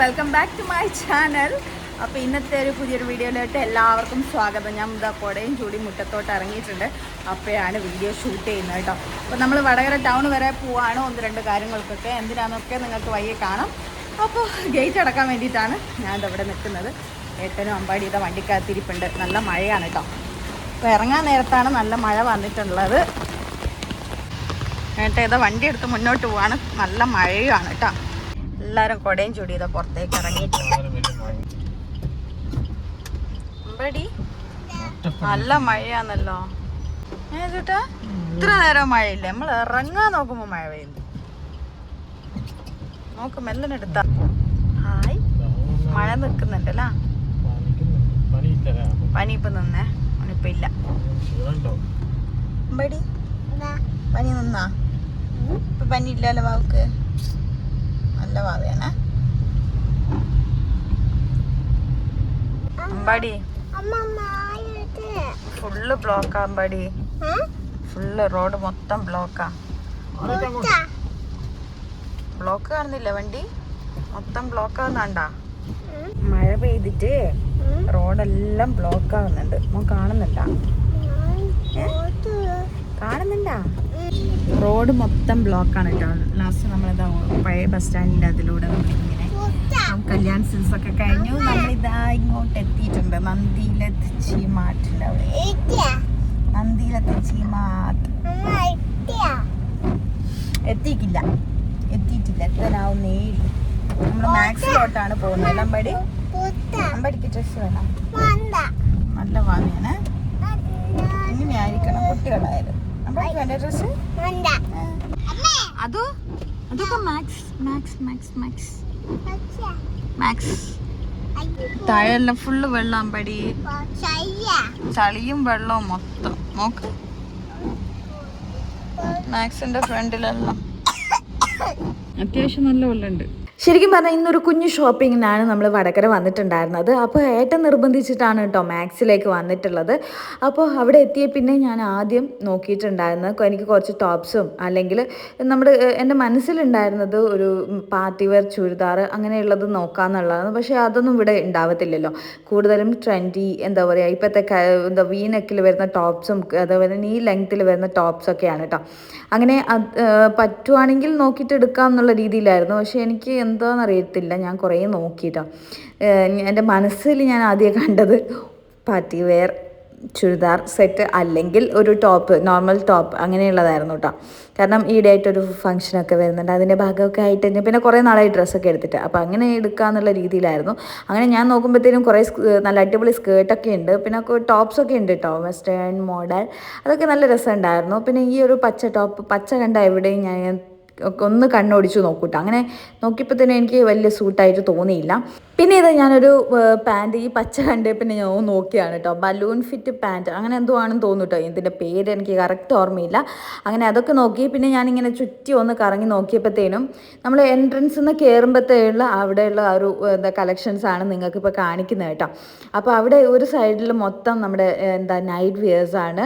Welcome back to my channel അപ്പോൾ ഇന്നത്തെ ഒരു പുതിയൊരു വീഡിയോയിലോട്ട് എല്ലാവർക്കും സ്വാഗതം. ഞാൻ ഇതാ കുടയും ചൂടി മുറ്റത്തോട്ട് ഇറങ്ങിയിട്ടുണ്ട്. അപ്പോഴാണ് വീഡിയോ ഷൂട്ട് ചെയ്യുന്നത് കേട്ടോ. അപ്പോൾ നമ്മൾ വടകര ടൗൺ വരെ പോവാണ് ഒന്ന് രണ്ട് കാര്യങ്ങൾക്കൊക്കെ. എന്തിനാണെന്നൊക്കെ നിങ്ങൾക്ക് വയ്യെ കാണാം. അപ്പോൾ ഗേറ്റ് അടക്കാൻ വേണ്ടിയിട്ടാണ് ഞാൻ ഇവിടെ നിൽക്കുന്നത്. ഏട്ടനും ഇതാ വണ്ടിക്കകത്തിരിപ്പുണ്ട്. നല്ല മഴയാണ് കേട്ടോ. അപ്പോൾ ഇറങ്ങാൻ നേരത്താണ് നല്ല മഴ വന്നിട്ടുള്ളത്. ഏട്ടാ ഇതാ വണ്ടി എടുത്ത് മുന്നോട്ട് പോവാണ്. നല്ല മഴയുമാണ് കേട്ടോ. എല്ലാരും കൊടയും ചൂടി ഇതാ പുറത്തേക്ക് ഇറങ്ങി നല്ല മഴയാന്നല്ലോ ഏ ഇത്ര നേരം മഴയില്ല? നമ്മൾ ഇറങ്ങാൻ നോക്കുമ്പോ മഴ പെയ്യുന്നു. നോക്ക് മെല്ലനെ എടുത്ത. ഹായ്. മഴ നിക്കുന്നുണ്ടല്ലോ പനി ഇപ്പൊ നിന്നേ. പണിയിപ്പൊ ഇല്ല. പനി നിന്നാ? ഇപ്പൊ പനി ഇല്ലല്ലോ വാവുക്ക്. നല്ല പാതയാണ് അമ്പാടി. ഫുള്ള് ബ്ലോക്കാ അമ്പാടി. ഫുള്ള് റോഡ് മൊത്തം ബ്ലോക്കാ ബ്ലോക്ക് കാണുന്നില്ല വണ്ടി? മൊത്തം ബ്ലോക്ക് ആവുന്നാണ്ടാ? മഴ പെയ്തിട്ട് റോഡെല്ലാം ബ്ലോക്ക് ആവുന്നുണ്ട്. കാണുന്നുണ്ടാ? കാണുന്നുണ്ടാ? റോഡ് മൊത്തം ബ്ലോക്കാണ് കേട്ടോ. ലാസ്റ്റ് നമ്മളിതാ പഴയ ബസ് സ്റ്റാൻഡിന്റെ അതിലൂടെ നമ്മളിങ്ങനെ കല്യാൺ സിൽസ് ഒക്കെ കഴിഞ്ഞു. നമ്മളിതാ ഇങ്ങോട്ട് എത്തിയിട്ടുണ്ട് നന്ദിയിലെത്തിച്ചി മാറ്റിന്റെ അവിടെ എത്തിയിട്ടില്ല. എത്തിയിട്ടില്ല. എത്താനാവുന്നേ നമ്മൾ മാക്സിലോട്ടാണ് പോകുന്നത്. അമ്പടി. അമ്പടിക്ക് ഡ്രസ് വേണം. നല്ല വാങ്ങിയാണ്. ഇങ്ങനെയായിരിക്കണം കുട്ടികളായാലും. ഡ്രസ് അതോ അതൊക്കെ max max max max max താഴെല്ലാം full വെള്ളം പടി. ചളിയും. വെള്ളവും മൊത്തം. നോക്ക്. മാക്സിന്റെ ഫ്രണ്ടിലെല്ലാം അത്യാവശ്യം നല്ല വെള്ളമുണ്ട്. ശരിക്കും പറഞ്ഞാൽ ഇന്നൊരു കുഞ്ഞു ഷോപ്പിങ്ങിനാണ് നമ്മൾ വടകര വന്നിട്ടുണ്ടായിരുന്നത്. അപ്പോൾ ഏട്ടൻ നിർബന്ധിച്ചിട്ടാണ് കേട്ടോ മാക്സിലേക്ക് വന്നിട്ടുള്ളത്. അപ്പോൾ അവിടെ എത്തിയ പിന്നെ ഞാൻ ആദ്യം നോക്കിയിട്ടുണ്ടായിരുന്നത് എനിക്ക് കുറച്ച് ടോപ്സും അല്ലെങ്കിൽ നമ്മുടെ എന്റെ മനസ്സിലുണ്ടായിരുന്നത് ഒരു പാർട്ടി വെയർ ചുരിദാർ അങ്ങനെയുള്ളത് നോക്കാമെന്നുള്ളതാണ് പക്ഷേ അതൊന്നും ഇവിടെ ഉണ്ടാവത്തില്ലല്ലോ. കൂടുതലും ട്രെൻഡി എന്താ പറയുക ഇപ്പോഴത്തെ എന്താ വീ നെക്കിൽ വരുന്ന ടോപ്സും അതേപോലെ നീ ലെങ്ത്തിൽ വരുന്ന ടോപ്സൊക്കെയാണ് കേട്ടോ. അങ്ങനെ പറ്റുവാണെങ്കിൽ നോക്കിയിട്ട് എടുക്കാം എന്നുള്ള രീതിയിലായിരുന്നു. പക്ഷേ എനിക്ക് എന്താണെന്ന് അറിയത്തില്ല ഞാൻ കുറേ നോക്കിയിട്ടോ. എന്റെ മനസ്സിൽ ഞാൻ ആദ്യം കണ്ടത് പാർട്ടി വെയർ ചുരിദാർ സെറ്റ് അല്ലെങ്കിൽ ഒരു ടോപ്പ് നോർമൽ ടോപ്പ് അങ്ങനെയുള്ളതായിരുന്നു കേട്ടോ കാരണം ഈയിടെയായിട്ടൊരു ഫംഗ്ഷനൊക്കെ വരുന്നുണ്ട്. അതിന്റെ ഭാഗമൊക്കെ ആയിട്ട് തന്നെ പിന്നെ കുറേ നാളായി ഡ്രസ്സൊക്കെ എടുത്തിട്ട്. അപ്പോൾ അങ്ങനെ എടുക്കാന്നുള്ള രീതിയിലായിരുന്നു. അങ്ങനെ ഞാൻ നോക്കുമ്പോഴത്തേനും കുറേ നല്ല അടിപൊളി സ്കേർട്ടൊക്കെ ഉണ്ട്. പിന്നെ ടോപ്സൊക്കെ ഉണ്ട് കേട്ടോ വെസ്റ്റേൺ മോഡൽ. അതൊക്കെ നല്ല രസമുണ്ടായിരുന്നു. പിന്നെ ഈ ഒരു പച്ച ടോപ്പ് പച്ച കണ്ട എവിടെയും ഞാൻ ഒന്ന് കണ്ണോടിച്ചു നോക്കൂട്ടോ. അങ്ങനെ നോക്കിയപ്പോൾ തന്നെ എനിക്ക് വലിയ സൂട്ടായിട്ട് തോന്നിയില്ല. പിന്നെ ഇത് ഞാനൊരു പാന്റ് ഈ പച്ച കണ്ടേ പിന്നെ ഞാൻ നോക്കിയാണ് കേട്ടോ ബലൂൺ ഫിറ്റ് പാന്റ് അങ്ങനെ എന്തോ ആണെന്ന് തോന്നുന്നു ഇതിന്റെ പേര് എനിക്ക് കറക്റ്റ് ഓർമ്മയില്ല. അങ്ങനെ അതൊക്കെ നോക്കി പിന്നെ ഞാനിങ്ങനെ ചുറ്റി ഒന്ന് കറങ്ങി നോക്കിയപ്പോഴത്തേനും നമ്മൾ എൻട്രൻസ് നിന്ന് കയറുമ്പോഴത്തേയുള്ള അവിടെയുള്ള ആ ഒരു എന്താ കളക്ഷൻസ് ആണ് നിങ്ങൾക്ക് കാണിക്കുന്നത് കേട്ടോ അപ്പോൾ അവിടെ ഒരു സൈഡിൽ മൊത്തം നമ്മുടെ എന്താ നൈറ്റ് വെയേഴ്സാണ്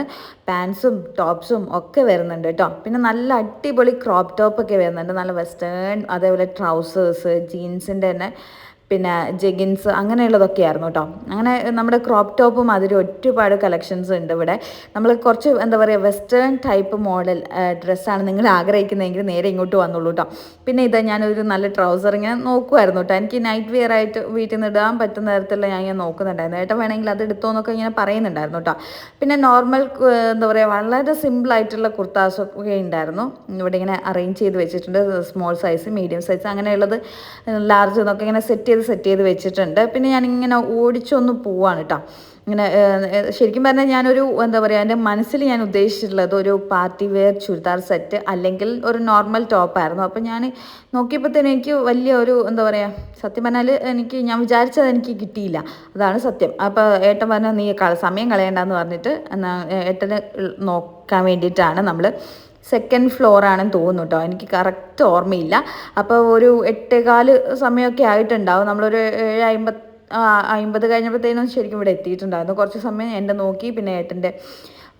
പാൻസും ടോപ്സും ഒക്കെ വരുന്നുണ്ട് കേട്ടോ പിന്നെ നല്ല അടിപൊളി ക്രോപ്പ് ടോപ്പൊക്കെ വരുന്നുണ്ട്. നല്ല വെസ്റ്റേൺ അതേപോലെ ട്രൗസേഴ്സ് ജീൻസിന്റെ തന്നെ പിന്നെ ജെഗിൻസ് അങ്ങനെയുള്ളതൊക്കെ ആയിരുന്നു കേട്ടോ. അങ്ങനെ നമ്മുടെ ക്രോപ്പ് ടോപ്പും അതിൽ ഒരുപാട് കളക്ഷൻസ് ഉണ്ട് ഇവിടെ. നമ്മൾ കുറച്ച് എന്താ പറയുക വെസ്റ്റേൺ ടൈപ്പ് മോഡൽ ഡ്രസ്സാണ് നിങ്ങൾ ആഗ്രഹിക്കുന്നതെങ്കിൽ നേരെ ഇങ്ങോട്ട് വന്നുള്ളൂ കേട്ടോ പിന്നെ ഇതാ ഞാനൊരു നല്ല ട്രൗസർ ഇങ്ങനെ നോക്കുമായിരുന്നു കേട്ടോ എനിക്ക് നൈറ്റ് വെയർ ആയിട്ട് വീട്ടിൽ നിന്ന് ഇടാൻ പറ്റുന്ന തരത്തിലുള്ള ഞാൻ ഇങ്ങനെ നോക്കുന്നുണ്ടായിരുന്നു. ഏട്ടൻ വേണമെങ്കിൽ അത് എടുത്തോ എന്നൊക്കെ ഇങ്ങനെ പറയുന്നുണ്ടായിരുന്നു കേട്ടോ പിന്നെ നോർമൽ എന്താ പറയുക വളരെ സിമ്പിളായിട്ടുള്ള കുർത്താസൊക്കെ ഉണ്ടായിരുന്നു. ഇവിടെ ഇങ്ങനെ അറേഞ്ച് ചെയ്ത് വെച്ചിട്ടുണ്ട്. സ്മോൾ സൈസ് മീഡിയം സൈസ് അങ്ങനെയുള്ളത് ലാർജ് എന്നൊക്കെ ഇങ്ങനെ സെറ്റ് ചെയ്ത് സെറ്റ് ചെയ്ത് വെച്ചിട്ടുണ്ട്. പിന്നെ ഞാനിങ്ങനെ ഓടിച്ചൊന്ന് പോവാണ് കേട്ടോ ഇങ്ങനെ ശരിക്കും പറഞ്ഞാൽ ഞാനൊരു എന്താ പറയുക എന്റെ മനസ്സിൽ ഞാൻ ഉദ്ദേശിച്ചിട്ടുള്ളത് ഒരു പാർട്ടി വെയർ ചുരിദാർ സെറ്റ് അല്ലെങ്കിൽ ഒരു നോർമൽ ടോപ്പായിരുന്നു അപ്പോൾ ഞാൻ നോക്കിയപ്പോൾ തന്നെ എനിക്ക് വലിയ ഒരു എന്താ പറയുക സത്യം പറഞ്ഞാൽ എനിക്ക് ഞാൻ വിചാരിച്ചത് എനിക്ക് കിട്ടിയില്ല. അതാണ് സത്യം. അപ്പോൾ ഏട്ടൻ പറഞ്ഞാൽ നീ സമയം കളയണ്ടെന്ന് പറഞ്ഞിട്ട് എന്നാ ഏട്ടന് നോക്കാൻ വേണ്ടിയിട്ടാണ് നമ്മൾ സെക്കൻഡ് ഫ്ലോർ ആണെന്ന് തോന്നുന്നു കേട്ടോ എനിക്ക് കറക്റ്റ് ഓർമ്മയില്ല. അപ്പോൾ ഒരു എട്ടേകാൽ സമയമൊക്കെ ആയിട്ടുണ്ടാവും. നമ്മളൊരു ഏഴ് അമ്പത് അമ്പത് കഴിഞ്ഞപ്പോഴത്തേനും ശരിക്കും ഇവിടെ എത്തിയിട്ടുണ്ടായിരുന്നു. കുറച്ച് സമയം എന്റെ നോക്കി പിന്നെ ഏട്ടന്റെ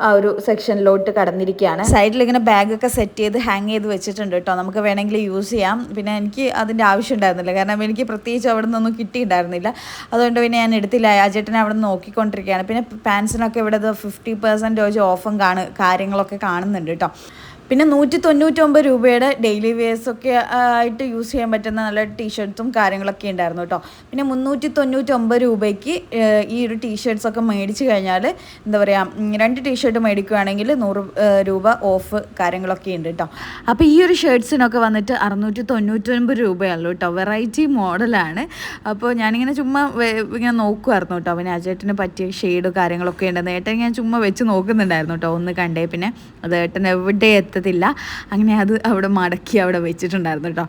ആ ഒരു സെക്ഷനിലോട്ട് കടന്നിരിക്കുകയാണ്. സൈഡിൽ ഇങ്ങനെ ബാഗൊക്കെ സെറ്റ് ചെയ്ത് ഹാങ് ചെയ്ത് വെച്ചിട്ടുണ്ട് കേട്ടോ നമുക്ക് വേണമെങ്കിൽ യൂസ് ചെയ്യാം. പിന്നെ എനിക്ക് അതിന്റെ ആവശ്യം ഉണ്ടായിരുന്നില്ല. കാരണം എനിക്ക് പ്രത്യേകിച്ച് അവിടെ നിന്നൊന്നും കിട്ടിയിട്ടുണ്ടായിരുന്നില്ല. അതുകൊണ്ട് പിന്നെ ഞാൻ എടുത്തില്ല. അജേട്ടനെ അവിടെ നിന്ന് നോക്കിക്കൊണ്ടിരിക്കുകയാണ്. പിന്നെ പാൻസിനൊക്കെ ഇവിടെ ഫിഫ്റ്റി പെർസെന്റേജ് ഓഫും കാണു കാര്യങ്ങളൊക്കെ കാണുന്നുണ്ട് കേട്ടോ പിന്നെ നൂറ്റി തൊണ്ണൂറ്റൊമ്പത് രൂപയുടെ ഡെയിലി വെയേഴ്സൊക്കെ ആയിട്ട് യൂസ് ചെയ്യാൻ പറ്റുന്ന നല്ല ടീഷർട്ട്സും കാര്യങ്ങളൊക്കെ ഉണ്ടായിരുന്നു കേട്ടോ പിന്നെ മുന്നൂറ്റി തൊണ്ണൂറ്റൊമ്പത് രൂപയ്ക്ക് ഈ ഒരു ടീഷർട്ട്സൊക്കെ മേടിച്ച് കഴിഞ്ഞാൽ എന്താ പറയുക രണ്ട് ടീഷർട്ട് മേടിക്കുകയാണെങ്കിൽ നൂറ് രൂപ ഓഫ് കാര്യങ്ങളൊക്കെ ഉണ്ട് കേട്ടോ അപ്പോൾ ഈ ഒരു ഷർട്ട്സിനൊക്കെ വന്നിട്ട് അറുന്നൂറ്റി തൊണ്ണൂറ്റൊൻപത് രൂപയുള്ളൂ കേട്ടോ വെറൈറ്റി മോഡലാണ് അപ്പോൾ ഞാനിങ്ങനെ ചുമ്മാ ഇങ്ങനെ നോക്കുമായിരുന്നു കേട്ടോ പിന്നെ അജേട്ടന് പറ്റിയ ഷെയ്ഡ് കാര്യങ്ങളൊക്കെ ഉണ്ടെന്ന്. ഏട്ടൻ ഞാൻ ചുമ്മാ വെച്ച് നോക്കുന്നുണ്ടായിരുന്നു കേട്ടോ ഒന്ന് കണ്ടേ പിന്നെ. അത് ഏട്ടൻ എവിടെ എത്തത്തില്ല അങ്ങനെ അത് അവിടെ മടക്കി അവിടെ വെച്ചിട്ടുണ്ടായിരുന്നു കേട്ടോ.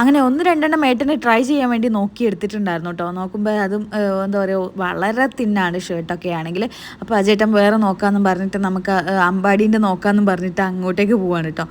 അങ്ങനെ ഒന്ന് രണ്ടെണ്ണം ഏട്ടനെ ട്രൈ ചെയ്യാൻ വേണ്ടി നോക്കി എടുത്തിട്ടുണ്ടായിരുന്നു കേട്ടോ നോക്കുമ്പോൾ അതും എന്താ പറയുക വളരെ തിന്നാണ് ഷർട്ടൊക്കെ ആണെങ്കിൽ. അപ്പോൾ അജേട്ടൻ വേറെ നോക്കാമെന്നും പറഞ്ഞിട്ട് നമുക്ക് അമ്പാടീന്റെ നോക്കാമെന്നും പറഞ്ഞിട്ട് അങ്ങോട്ടേക്ക് പോവാണ് കേട്ടോ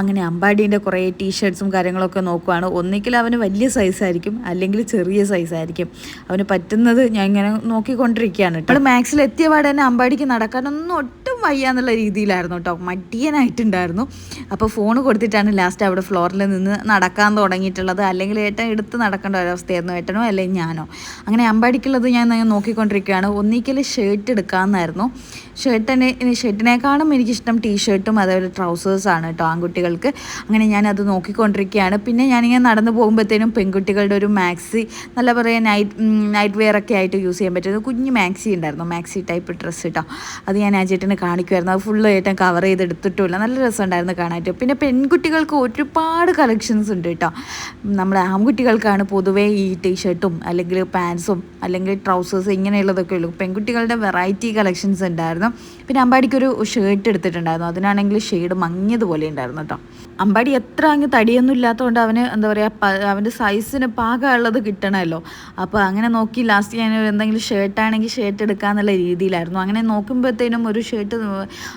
അങ്ങനെ അമ്പാടീന്റെ കുറേ ടീഷർട്ട്സും കാര്യങ്ങളൊക്കെ നോക്കുവാണ്. ഒന്നിക്കിൽ അവന് വലിയ സൈസായിരിക്കും അല്ലെങ്കിൽ ചെറിയ സൈസായിരിക്കും അവന് പറ്റുന്നത് ഞാൻ ഇങ്ങനെ നോക്കിക്കൊണ്ടിരിക്കുകയാണ് കേട്ടോ അവിടെ മാക്സിൽ എത്തിയ പാടെ തന്നെ അമ്പാടിക്ക് നടക്കാനൊന്നും ഒട്ടും വയ്യ എന്നുള്ള രീതിയിലായിരുന്നു കേട്ടോ മടിയനായിട്ടുണ്ടായിരുന്നു. അപ്പോൾ ഫോൺ കൊടുത്തിട്ടാണ് ലാസ്റ്റ് അവിടെ ഫ്ലോറിൽ നിന്ന് നടക്കാൻ തുടങ്ങിയിട്ടുള്ളത് അല്ലെങ്കിൽ ഏട്ടൻ എടുത്ത് നടക്കേണ്ട ഒരവസ്ഥയായിരുന്നു. ഏട്ടനോ അല്ലെങ്കിൽ ഞാനോ. അങ്ങനെ അമ്പാടിക്കുള്ളത് ഞാൻ നോക്കിക്കൊണ്ടിരിക്കുകയാണ്. ഒന്നിക്കൽ ഷർട്ട് എടുക്കാമെന്നായിരുന്നു. ഷർട്ടിനെ ഷർട്ടിനേക്കാളും എനിക്കിഷ്ടം ടീ ഷർട്ടും അതേപോലെ ട്രൗസേഴ്സാണ് കേട്ടോ ആൺകുട്ടികൾക്ക്. അങ്ങനെ ഞാനത് നോക്കിക്കൊണ്ടിരിക്കുകയാണ്. പിന്നെ ഞാനിങ്ങനെ നടന്നു പോകുമ്പോഴത്തേനും പെൺകുട്ടികളുടെ ഒരു മാക്സി നല്ല പറയുക നൈറ്റ് നൈറ്റ് വെയർ ഒക്കെ ആയിട്ട് യൂസ് ചെയ്യാൻ പറ്റുന്ന കുഞ്ഞ് മാക്സി ഉണ്ടായിരുന്നു. മാക്സി ടൈപ്പ് ഡ്രസ്സ് കേട്ടോ. അത് ഞാൻ ആ ചേട്ടന് കാണിക്കുമായിരുന്നു. അത് ഫുള്ള് ഏട്ടൻ കവർ ചെയ്ത് എടുത്തിട്ടുമില്ല നല്ല രസമുണ്ടായിരുന്നു കാണാനായിട്ട്. പിന്നെ പെൺകുട്ടികൾക്ക് ഒരുപാട് കളക്ഷൻസ് ഉണ്ട് കേട്ടോ. നമ്മുടെ ആൺകുട്ടികൾക്കാണ് പൊതുവേ ഈ ടീഷർട്ടും അല്ലെങ്കിൽ പാൻസും അല്ലെങ്കിൽ ട്രൗസേഴ്സ് ഇങ്ങനെയുള്ളതൊക്കെ ഉള്ളൂ. പെൺകുട്ടികളുടെ വെറൈറ്റി കളക്ഷൻസ് ഉണ്ടായിരുന്നു. പിന്നെ അമ്പാടിക്കൊരു ഷർട്ട് എടുത്തിട്ടുണ്ടായിരുന്നു. അതിനാണെങ്കിൽ ഷെയ്ഡ് മങ്ങിയതുപോലെ ഉണ്ടായിരുന്നു കേട്ടോ. അമ്പാടി എത്ര അങ്ങ് തടിയൊന്നും ഇല്ലാത്തതുകൊണ്ട് അവന് എന്താ പറയുക അവന്റെ സൈസിന് പാകമുള്ളത് കിട്ടണമല്ലോ. അപ്പോൾ അങ്ങനെ നോക്കി ലാസ്റ്റ് ഞാൻ എന്തെങ്കിലും ഷർട്ടാണെങ്കിൽ ഷർട്ട് എടുക്കാന്നുള്ള രീതിയിലായിരുന്നു. അങ്ങനെ നോക്കുമ്പോഴത്തേനും ഒരു ഷർട്ട്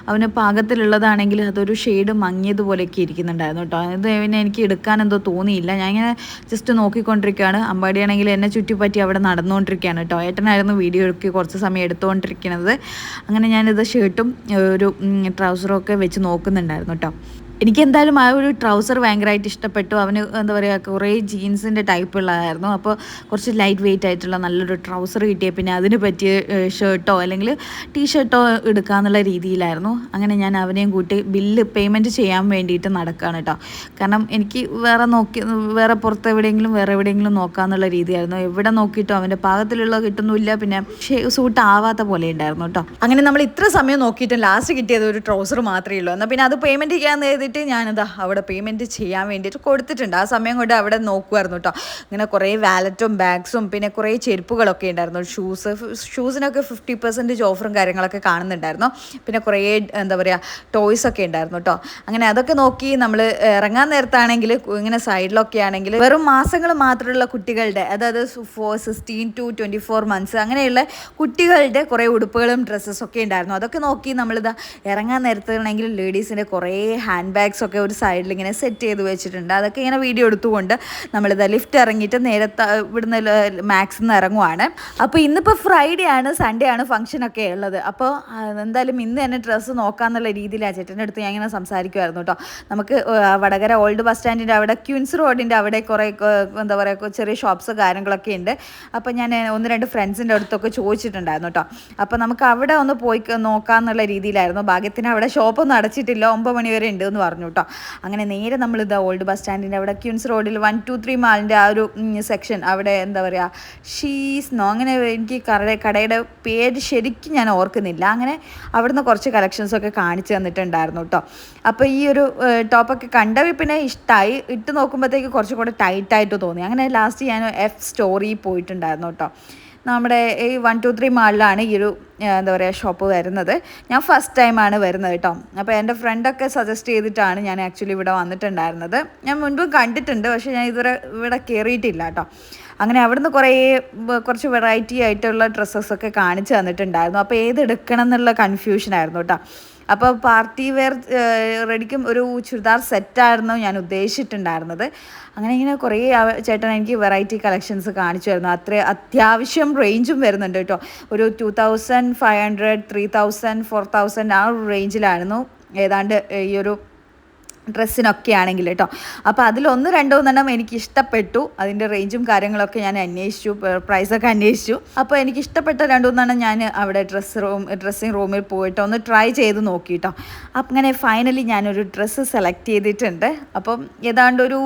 അവന് പാകത്തിലുള്ളതാണെങ്കിൽ അതൊരു ഷെയ്ഡ് മങ്ങിയതുപോലെയൊക്കെ ഇരിക്കുന്നുണ്ടായിരുന്നു കേട്ടോ. അത് പിന്നെ എനിക്ക് എടുക്കാൻ എന്തോ തോന്നിയില്ല. ഞാൻ ഇങ്ങനെ ജസ്റ്റ് നോക്കിക്കൊണ്ടിരിക്കുകയാണ്. അമ്പാടിയാണെങ്കിൽ എന്നെ ചുറ്റിപ്പറ്റി അവിടെ നടന്നുകൊണ്ടിരിക്കുകയാണ് കേട്ടോ. ഏട്ടനായിരുന്നു വീഡിയോ എടുക്കി കുറച്ച് സമയം എടുത്തുകൊണ്ടിരിക്കുന്നത്. അങ്ങനെ ഞാനിത് ഷർട്ടും ഒരു ട്രൗസറും ഒക്കെ വെച്ച് നോക്കുന്നുണ്ടായിരുന്നു കേട്ടോ. എനിക്ക് എന്തായാലും ആ ഒരു ട്രൗസർ ഭയങ്കരമായിട്ട് ഇഷ്ടപ്പെട്ടു. അവന് എന്താ പറയുക കുറേ ജീൻസിന്റെ ടൈപ്പ് ഉള്ളതായിരുന്നു. അപ്പോൾ കുറച്ച് ലൈറ്റ് വെയിറ്റ് ആയിട്ടുള്ള നല്ലൊരു ട്രൗസർ കിട്ടിയ പിന്നെ അതിന് പറ്റിയ ഷർട്ടോ അല്ലെങ്കിൽ ടീ ഷർട്ടോ എടുക്കാന്നുള്ള രീതിയിലായിരുന്നു. അങ്ങനെ ഞാൻ അവനെയും കൂട്ടി ബില്ല് പേയ്മെന്റ് ചെയ്യാൻ വേണ്ടിയിട്ട് നടക്കുകയാണ് കേട്ടോ കാരണം എനിക്ക് വേറെ നോക്കി വേറെ പുറത്ത് എവിടെയെങ്കിലും വേറെ എവിടെയെങ്കിലും നോക്കാമെന്നുള്ള രീതിയായിരുന്നു. എവിടെ നോക്കിയിട്ടും അവന്റെ പാകത്തിലുള്ള കിട്ടുന്നില്ല പിന്നെ സൂട്ട് ആവാത്ത പോലെ ഉണ്ടായിരുന്നു കേട്ടോ അങ്ങനെ നമ്മൾ ഇത്ര സമയം നോക്കിയിട്ട് ലാസ്റ്റ് കിട്ടിയത് ഒരു ട്രൗസർ മാത്രമേ ഉള്ളൂ. എന്നാൽ പിന്നെ അത് പേയ്മെന്റ് ചെയ്യാൻ എഴുതിയിട്ട് ഞാനിതാ അവിടെ പേയ്മെന്റ് ചെയ്യാൻ വേണ്ടിയിട്ട് കൊടുത്തിട്ടുണ്ട്. ആ സമയം കൊണ്ട് അവിടെ നോക്കുമായിരുന്നു കേട്ടോ ഇങ്ങനെ കുറേ വാലറ്റും ബാഗ്സും പിന്നെ കുറേ ചെരുപ്പുകളൊക്കെ ഉണ്ടായിരുന്നു. ഷൂസ് ഷൂസിനൊക്കെ ഫിഫ്റ്റി പെർസെന്റേജ് ഓഫറും കാര്യങ്ങളൊക്കെ കാണുന്നുണ്ടായിരുന്നു. പിന്നെ കുറേ എന്താ പറയുക ടോയ്സ് ഒക്കെ ഉണ്ടായിരുന്നു കേട്ടോ അങ്ങനെ അതൊക്കെ നോക്കി നമ്മൾ ഇറങ്ങാൻ നേരത്താണെങ്കിൽ ഇങ്ങനെ സൈഡിലൊക്കെ ആണെങ്കിൽ വെറും മാസങ്ങൾ മാത്രമുള്ള കുട്ടികളുടെ അതായത് four sixteen to twenty four months അങ്ങനെയുള്ള കുട്ടികളുടെ കുറേ ഉടുപ്പുകളും ഡ്രസ്സസ് ഒക്കെ ഉണ്ടായിരുന്നു. അതൊക്കെ നോക്കി നമ്മളിതാ ഇറങ്ങാൻ നേരത്താണെങ്കിൽ ലേഡീസിന്റെ കുറേ ഹാൻഡ് ബാഗ്സ് ഒക്കെ ഒരു സൈഡിൽ ഇങ്ങനെ സെറ്റ് ചെയ്ത് വെച്ചിട്ടുണ്ട്. അതൊക്കെ ഇങ്ങനെ വീഡിയോ എടുത്തുകൊണ്ട് നമ്മളിതാ ലിഫ്റ്റ് ഇറങ്ങിയിട്ട് നേരെ ഇവിടുന്ന് മാക്സിൽ നിന്ന് ഇറങ്ങുവാണ്. അപ്പോൾ ഇന്നിപ്പോൾ ഫ്രൈഡേ ആണ് സൺഡേ ആണ് ഫംഗ്ഷൻ ഒക്കെ ഉള്ളത്. അപ്പോൾ എന്തായാലും ഇന്ന് തന്നെ ഡ്രസ്സ് നോക്കാമെന്നുള്ള രീതിയിൽ ആ ചേട്ടന്റെ അടുത്ത് ഞാൻ ഇങ്ങനെ സംസാരിക്കുമായിരുന്നു കേട്ടോ. നമുക്ക് വടകര ഓൾഡ് ബസ് സ്റ്റാൻഡിന്റെ അവിടെ ക്യൂൻസ് റോഡിന്റെ അവിടെ കുറേ എന്താ പറയുക ചെറിയ ഷോപ്സ് കാര്യങ്ങളൊക്കെ ഉണ്ട്. അപ്പോൾ ഞാൻ ഒന്ന് രണ്ട് ഫ്രണ്ട്സിന്റെ അടുത്തൊക്കെ ചോദിച്ചിട്ടുണ്ടായിരുന്നു കേട്ടോ. അപ്പോൾ നമുക്ക് അവിടെ ഒന്ന് പോയി നോക്കാമെന്നുള്ള രീതിയിലായിരുന്നു. ഭാഗ്യത്തിന് അവിടെ ഷോപ്പൊന്നും അടച്ചിട്ടില്ല. ഒമ്പത് മണി വരെ ഉണ്ട് എന്ന് പറഞ്ഞു കേട്ടോ അങ്ങനെ നേരെ നമ്മൾ ഇതാ ഓൾഡ് ബസ് സ്റ്റാൻഡിന്റെ അവിടെ ക്യൂൻസ് റോഡിൽ വൺ ടു ത്രീ മാളിന്റെ ആ ഒരു സെക്ഷൻ അവിടെ എന്താ പറയുക ഷീസ്നോ അങ്ങനെ എനിക്ക് കട കടയുടെ പേര് ശരിക്കും ഞാൻ ഓർക്കുന്നില്ല. അങ്ങനെ അവിടുന്ന് കുറച്ച് കളക്ഷൻസൊക്കെ കാണിച്ചു തന്നിട്ടുണ്ടായിരുന്നു കേട്ടോ അപ്പോൾ ഈ ഒരു ടോപ്പൊക്കെ കണ്ടവ പിന്നെ ഇഷ്ടമായി ഇട്ട് നോക്കുമ്പോഴത്തേക്ക് കുറച്ചും കൂടെ ടൈറ്റായിട്ട് തോന്നി. അങ്ങനെ ലാസ്റ്റ് ഞാൻ എഫ് സ്റ്റോറി പോയിട്ടുണ്ടായിരുന്നു കേട്ടോ നമ്മുടെ ഈ വൺ ടു ത്രീ മാളിലാണ് ഈ ഒരു എന്താ പറയുക ഷോപ്പ് വരുന്നത്. ഞാൻ ഫസ്റ്റ് ടൈമാണ് വരുന്നത് കേട്ടോ അപ്പോൾ എന്റെ ഫ്രണ്ടൊക്കെ സജസ്റ്റ് ചെയ്തിട്ടാണ് ഞാൻ ആക്ച്വലി ഇവിടെ വന്നിട്ടുണ്ടായിരുന്നത്. ഞാൻ മുൻപ് കണ്ടിട്ടുണ്ട് പക്ഷേ ഞാൻ ഇതുവരെ ഇവിടെ കയറിയിട്ടില്ല കേട്ടോ അങ്ങനെ അവിടുന്ന് കുറേ കുറച്ച് വെറൈറ്റി ആയിട്ടുള്ള ഡ്രസ്സസ് ഒക്കെ കാണിച്ചു തന്നിട്ടുണ്ടായിരുന്നു. അപ്പോൾ ഏത് എടുക്കണം എന്നുള്ള കൺഫ്യൂഷനായിരുന്നു കേട്ടോ അപ്പോൾ പാർട്ടി വെയർ റെഡിക്കും ഒരു ചുരിദാർ സെറ്റായിരുന്നു ഞാൻ ഉദ്ദേശിച്ചിട്ടുണ്ടായിരുന്നത്. അങ്ങനെ ഇങ്ങനെ കുറേ ചേട്ടൻ എനിക്ക് വെറൈറ്റി കളക്ഷൻസ് കാണിച്ചു തരുന്നു അത്ര അത്യാവശ്യം റേഞ്ചും വരുന്നുണ്ട് കേട്ടോ. ഒരു two thousand five hundred three thousand four thousand ആ റേഞ്ചിലായിരുന്നു ഏതാണ്ട് ഈ ഒരു ഡ്രസ്സിനൊക്കെ ആണെങ്കിൽ കേട്ടോ. അപ്പോൾ അതിലൊന്ന് രണ്ടോ മൂന്നെണ്ണം എനിക്ക് ഇഷ്ടപ്പെട്ടു അതിന്റെ റേഞ്ചും കാര്യങ്ങളൊക്കെ ഞാൻ അന്വേഷിച്ചു പ്രൈസൊക്കെ അന്വേഷിച്ചു. അപ്പോൾ എനിക്ക് ഇഷ്ടപ്പെട്ട രണ്ടോ മൂന്നെണ്ണം ഞാൻ അവിടെ ഡ്രസ്സ് റൂം ഡ്രസ്സിങ് റൂമിൽ പോയിട്ട് ഒന്ന് ട്രൈ ചെയ്ത് നോക്കി കേട്ടോ അങ്ങനെ ഫൈനലി ഞാനൊരു ഡ്രസ്സ് സെലക്ട് ചെയ്തിട്ടുണ്ട്. അപ്പം ഏതാണ്ട് ഒരു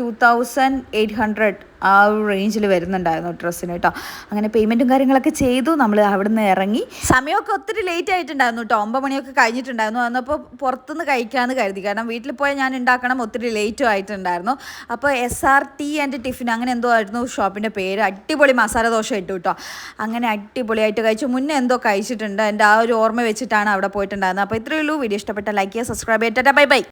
ടു തൗസൻഡ് എയ്റ്റ് ഹൺഡ്രഡ് ആ ഒരു റേഞ്ചിൽ വരുന്നുണ്ടായിരുന്നു ഡ്രസ്സിന് കേട്ടോ. അങ്ങനെ പേയ്മെന്റും കാര്യങ്ങളൊക്കെ ചെയ്തു. നമ്മൾ അവിടുന്ന് ഇറങ്ങി. സമയമൊക്കെ ഒത്തിരി ലേറ്റ് ആയിട്ടുണ്ടായിരുന്നു കേട്ടോ. ഒമ്പത് മണിയൊക്കെ കഴിഞ്ഞിട്ടുണ്ടായിരുന്നു. അന്നപ്പോൾ പുറത്തുനിന്ന് കഴിക്കാമെന്ന് കരുതി. കാരണം വീട്ടിൽ പോയാൽ ഞാൻ ഉണ്ടാക്കണം ഒത്തിരി ലേറ്റും ആയിട്ടുണ്ടായിരുന്നു. അപ്പോൾ S R T and tiffin അങ്ങനെ എന്തോ ആയിരുന്നു ഷോപ്പിന്റെ പേര്. അടിപൊളി മസാല ദോശ ഇട്ടു കേട്ടോ. അങ്ങനെ അടിപൊളിയായിട്ട് കഴിച്ചു. മുന്നേ എന്തോ കഴിച്ചിട്ടുണ്ട്. എന്റെ ആ ഒരു ഓർമ്മ വെച്ചിട്ടാണ് അവിടെ പോയിട്ടുണ്ടായിരുന്നത്. അപ്പോൾ ഇത്രയേ ഉള്ളൂ. വീഡിയോ ഇഷ്ടപ്പെട്ട ലൈക്ക് ചെയ്യുക സബ്സ്ക്രൈബ് ചെയ്തിട്ട് ബൈ ബൈ